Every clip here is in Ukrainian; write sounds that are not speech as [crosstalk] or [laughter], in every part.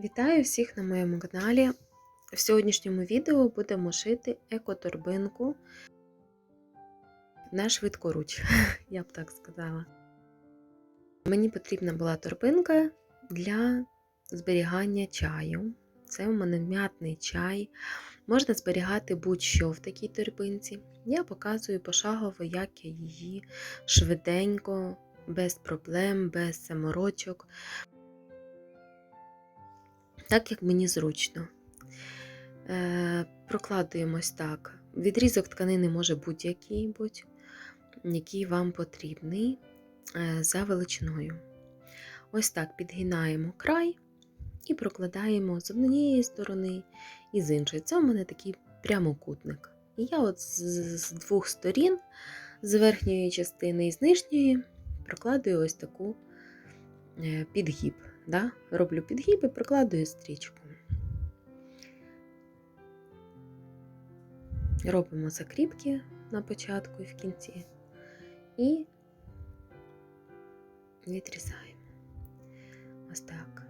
Вітаю всіх на моєму каналі. В сьогоднішньому відео будемо шити екоторбинку на швидкоруч, [laughs] я б так сказала. Мені потрібна була торбинка для зберігання чаю. Це у мене м'ятний чай. Можна зберігати будь-що в такій торбинці. Я показую пошагово, як я її швиденько, без проблем, без заморочок так як мені зручно. Е, Прокладуємось так. Відрізок тканини може будь-який, будь, який вам потрібний е, за величиною. Ось так підгинаємо край і прокладаємо з однієї сторони і з іншої. Це у мене такий прямокутник. І я от з, двох сторін, з верхньої частини і з нижньої, прокладую ось таку е, підгиб. Да? Роблю підгиб і прикладую стрічку. Робимо закріпки на початку і в кінці і відрізаємо. Ось так.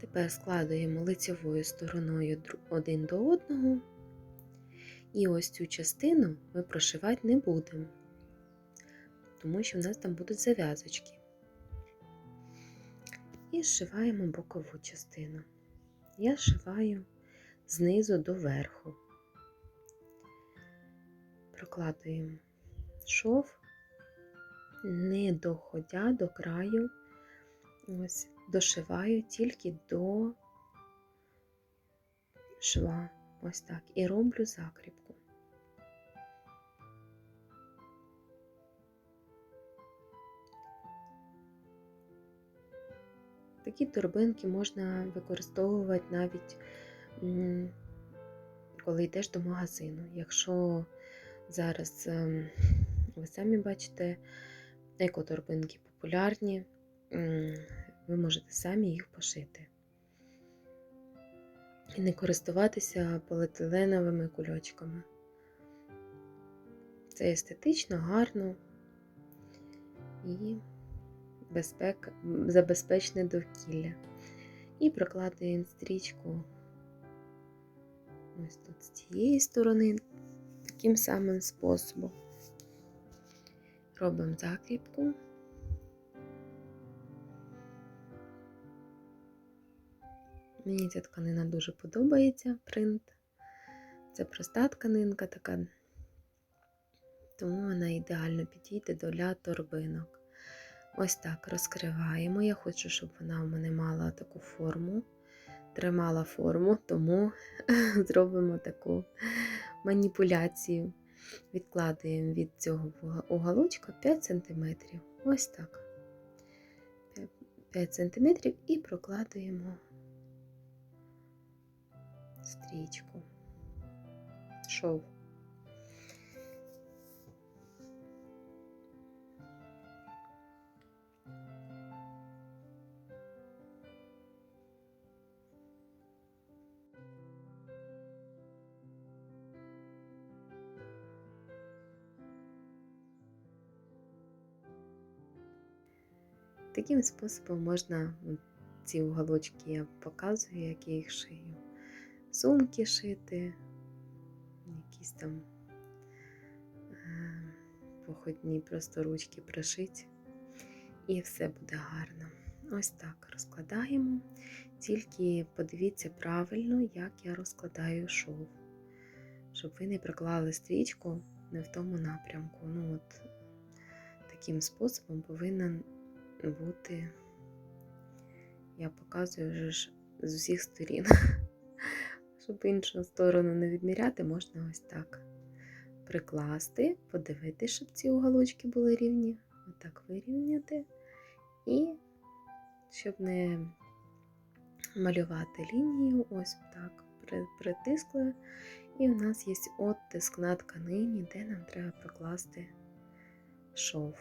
Тепер складуємо лицевою стороною один до одного, і ось цю частину ми прошивати не будемо, тому що в нас там будуть зав'язочки і зшиваємо бокову частину. Я зшиваю знизу до верху, прокладуємо шов, не доходя до краю, ось дошиваю тільки до шва, ось так, і роблю закріпку. Такі торбинки можна використовувати навіть коли йдеш до магазину. Якщо зараз ем, ви самі бачите, екоторбинки популярні, ви можете самі їх пошити. І не користуватися поліетиленовими кульочками. Це естетично, гарно і безпек, забезпечне довкілля. І прокладуємо стрічку ось тут з цієї сторони, таким самим способом. Робимо закріпку. Мені ця тканина дуже подобається принт. Це проста тканинка така, тому вона ідеально підійде до торбинок. Ось так розкриваємо. Я хочу, щоб вона у мене мала таку форму, тримала форму, тому [laughs] зробимо таку маніпуляцію. Відкладуємо від цього уголочка 5 см. Ось так. 5 см і прокладуємо стрічку, шов. Таким способом можна ці уголочки я показую, як я їх шию. Сумки шити, якісь там е, походні просто ручки прошити, і все буде гарно. Ось так розкладаємо, тільки подивіться правильно, як я розкладаю шов, щоб ви не проклали стрічку не в тому напрямку. Ну от Таким способом повинен бути, я показую вже ж з усіх сторін. [laughs] Щоб іншу сторону не відміряти, можна ось так прикласти, подивитися, щоб ці уголочки були рівні, отак вирівняти, і щоб не малювати лінію, ось так притискли. І в нас є оттиск на тканині, де нам треба прокласти шов.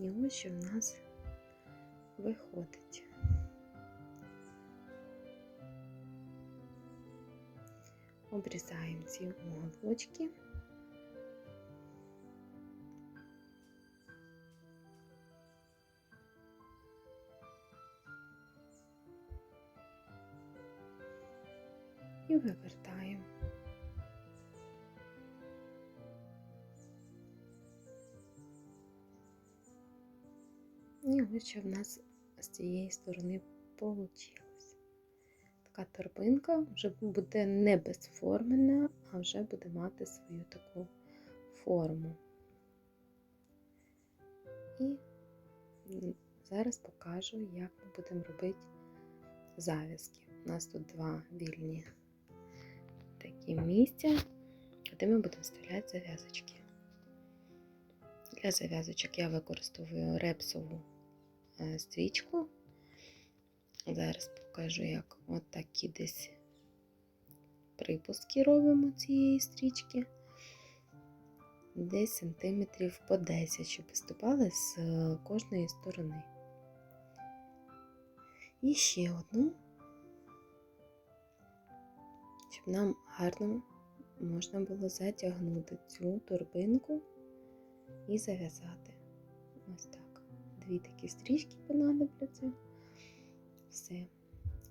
І ось що в нас виходить. Обрізаємо ці уголочки. І вивертаємо. Що в нас з цієї сторони вийшло. Така торбинка вже буде не безформена, а вже буде мати свою таку форму. І зараз покажу, як ми будемо робити зав'язки. У нас тут два вільні такі місця, куди ми будемо вставляти зав'язочки. Для зав'язочок я використовую репсову стрічку. Зараз покажу, як от десь припуски робимо цієї стрічки. Десь сантиметрів по 10, щоб виступали з е, кожної сторони. І ще одну, щоб нам гарно можна було затягнути цю торбинку і зав'язати. Ось так. Дві такі стрічки понадобляться. Все.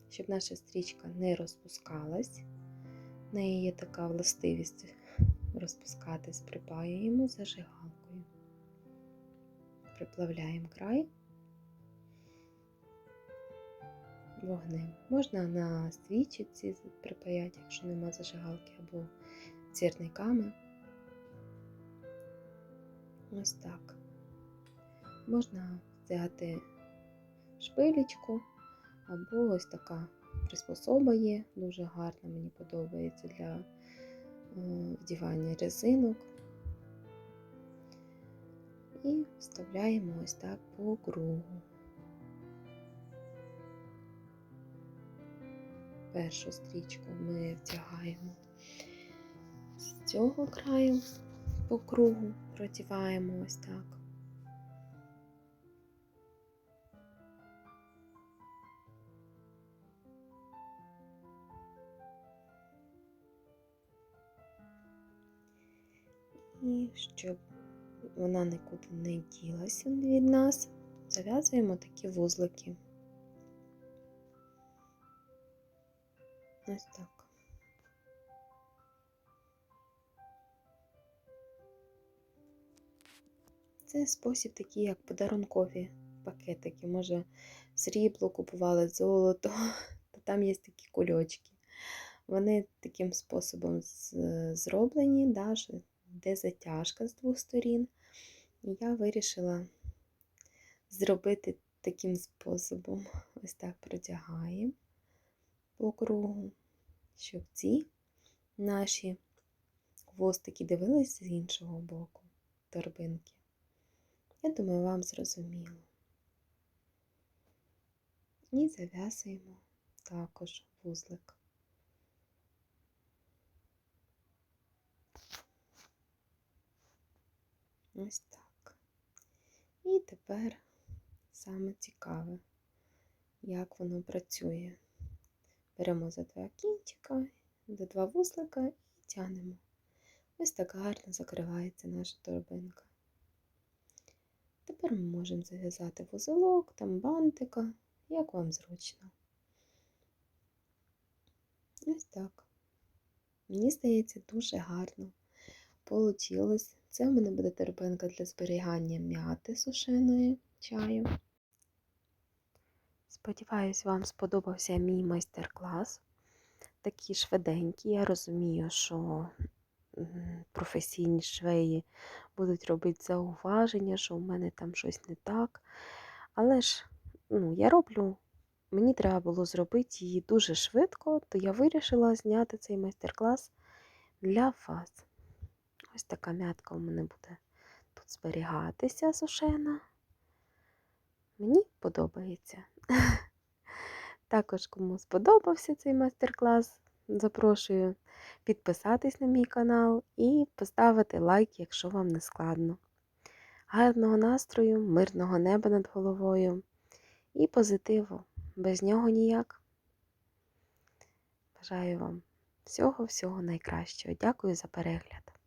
Щоб наша стрічка не розпускалась. В неї є така властивість розпускатись, припаюємо зажигалкою. Приплавляємо край вогнем. Можна на свічці припаяти, якщо нема зажигалки, або цірниками. Ось так. Можна взяти шпилечку, або ось така приспособа є, дуже гарна, мені подобається для е, вдівання резинок. І вставляємо ось так по кругу. Першу стрічку ми втягаємо з цього краю по кругу, продіваємо ось так. І щоб вона нікуди не ділася від нас, зав'язуємо такі вузлики. Ось так. Це спосіб такий, як подарункові пакетики. Може, срібло купували золото, [laughs] то там є такі кульочки. Вони таким способом зроблені, да, де затяжка з двох сторін. І я вирішила зробити таким способом. Ось так протягаємо по кругу, щоб ці наші хвостики дивились з іншого боку торбинки. Я думаю, вам зрозуміло. І зав'язуємо також вузлик. Ось так. І тепер саме цікаве, як воно працює. Беремо за два кінчика, за два вузлика і тянемо. Ось так гарно закривається наша торбинка. Тепер ми можемо зав'язати вузелок, там бантика, як вам зручно. Ось так. Мені здається, дуже гарно получилось. Це у мене буде торбинка для зберігання м'яти сушеної чаю. Сподіваюсь, вам сподобався мій майстер-клас. Такий швиденький. Я розумію, що професійні швеї будуть робити зауваження, що у мене там щось не так. Але ж ну, я роблю, мені треба було зробити її дуже швидко, то я вирішила зняти цей майстер-клас для вас. Ось така м'ятка у мене буде тут зберігатися сушена. Мені подобається. [laughs] Також, кому сподобався цей майстер-клас, запрошую підписатись на мій канал і поставити лайк, якщо вам не складно. гарного настрою, мирного неба над головою і позитиву. Без нього ніяк. Бажаю вам всього-всього найкращого. Дякую за перегляд.